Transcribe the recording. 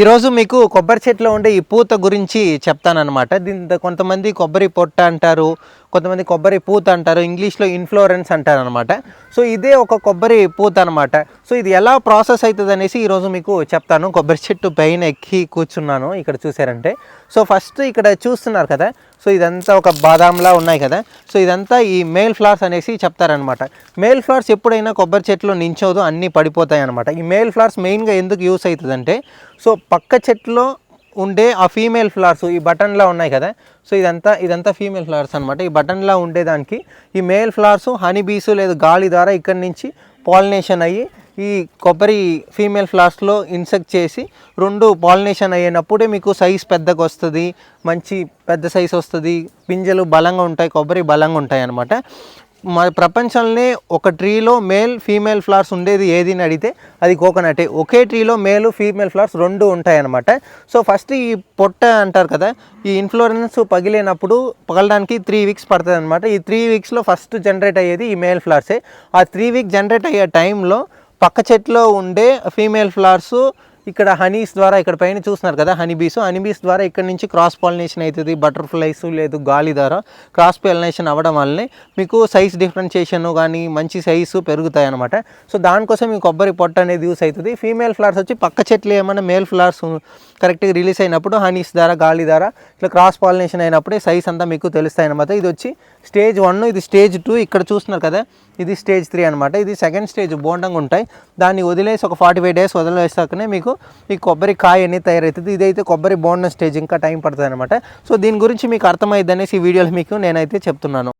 ఈరోజు మీకు కొబ్బరి చెట్లో ఉండే ఈ పూత గురించి చెప్తానన్నమాట. దీని కొంతమంది కొబ్బరి పొట్ట అంటారు కొంతమంది కొబ్బరి పూత అంటారు ఇంగ్లీష్లో ఇన్ఫ్లోరెన్స్ అంటారు అనమాట సో ఇదే ఒక కొబ్బరి పూత అనమాట. సో ఇది ఎలా ప్రాసెస్ అవుతుంది అనేసి ఈరోజు మీకు చెప్తాను. కొబ్బరి చెట్టు పైన ఎక్కి కూర్చున్నాను ఇక్కడ చూసారంటే సో ఫస్ట్ ఇక్కడ చూస్తున్నారు కదా సో ఇదంతా ఒక బాదాంలా ఉన్నాయి కదా. సో ఇదంతా ఈ మేల్ ఫ్లవర్స్ అనేసి చెప్తారనమాట. మేల్ ఫ్లవర్స్ ఎప్పుడైనా కొబ్బరి చెట్లు నించోదు అన్నీ పడిపోతాయి అనమాట ఈ మేల్ ఫ్లవర్స్ మెయిన్గా ఎందుకు యూస్ అవుతుందంటే సో పక్క చెట్లో ఉండే ఆ ఫీమేల్ ఫ్లవర్స్ ఈ బటన్లా ఉన్నాయి కదా. సో ఇదంతా ఇదంతా ఫీమేల్ ఫ్లవర్స్ అనమాట ఈ బటన్లా ఉండేదానికి ఈ మేల్ ఫ్లవర్స్ హనీ బీసు లేదా గాలి ద్వారా ఇక్కడి నుంచి పాలినేషన్ అయ్యి ఈ కొబ్బరి ఫీమేల్ ఫ్లవర్స్లో ఇన్సెక్ట్ చేసి రెండు పాలినేషన్ అయ్యేటప్పుడే మీకు సైజ్ పెద్దగా వస్తుంది మంచి పెద్ద సైజ్ వస్తుంది పింజలు బలంగా ఉంటాయి కొబ్బరి బలంగా ఉంటాయి అనమాట మా ప్రపంచంలోనే ఒక ట్రీలో మేల్ ఫీమేల్ ఫ్లవర్స్ ఉండేది ఏది అని అడిగితే అది కోకోనటే. ఒకే ట్రీలో మేల్ ఫీమేల్ ఫ్లవర్స్ రెండు ఉంటాయి అనమాట సో ఫస్ట్ ఈ పొట్ట అంటారు కదా ఈ ఇన్ఫ్లోరెన్స్ పగిలినప్పుడు పగలడానికి త్రీ వీక్స్ పడుతుంది అనమాట ఈ త్రీ వీక్స్లో ఫస్ట్ జనరేట్ అయ్యేది ఈ మేల్ ఫ్లవర్సే. ఆ త్రీ వీక్ జనరేట్ అయ్యే టైంలో పక్క చెట్లో ఉండే ఫీమేల్ ఫ్లవర్స్ ఇక్కడ హనీస్ ద్వారా ఇక్కడ పైన చూస్తున్నారు కదా హనీ బీస్. హనీ బీస్ ద్వారా ఇక్కడ నుంచి క్రాస్ పాలినేషన్ అవుతుంది. బటర్ఫ్లైస్ లేదు గాలి ద్వారా క్రాస్ పాలినేషన్ అవ్వడం వల్లనే మీకు సైజ్ డిఫరెన్షియేషన్ కానీ మంచి సైజు పెరుగుతాయి అనమాట సో దానికోసం ఈ కొబ్బరి పొట్ట అనేది యూస్ అవుతుంది. ఫీమేల్ ఫ్లవర్స్ వచ్చి పక్క చెట్లు ఏమైనా మేల్ ఫ్లవర్స్ కరెక్ట్గా రిలీజ్ అయినప్పుడు హనీస్ ద్వారా గాలి ద్వారా ఇట్లా క్రాస్ పాలినేషన్ అయినప్పుడే సైజ్ అంతా మీకు తెలుస్తాయి అనమాట ఇది వచ్చి స్టేజ్ వన్ ఇది స్టేజ్ టూ ఇక్కడ చూస్తున్నారు కదా ఇది స్టేజ్ త్రీ అనమాట ఇది సెకండ్ స్టేజ్ బోండంగా ఉంటాయి దాన్ని వదిలేసి ఒక ఫార్టీ ఫైవ్ డేస్ వదిలేసాకనే మీకు ఈ కొబ్బరి కాయ అనేది తయారవుతుంది. ఇదైతే కొబ్బరి బోండం స్టేజ్ ఇంకా టైం పడుతుంది అనమాట సో దీని గురించి మీకు అర్థమైంది అనేసి ఈ వీడియోలో మీకు నేనైతే చెప్తున్నాను.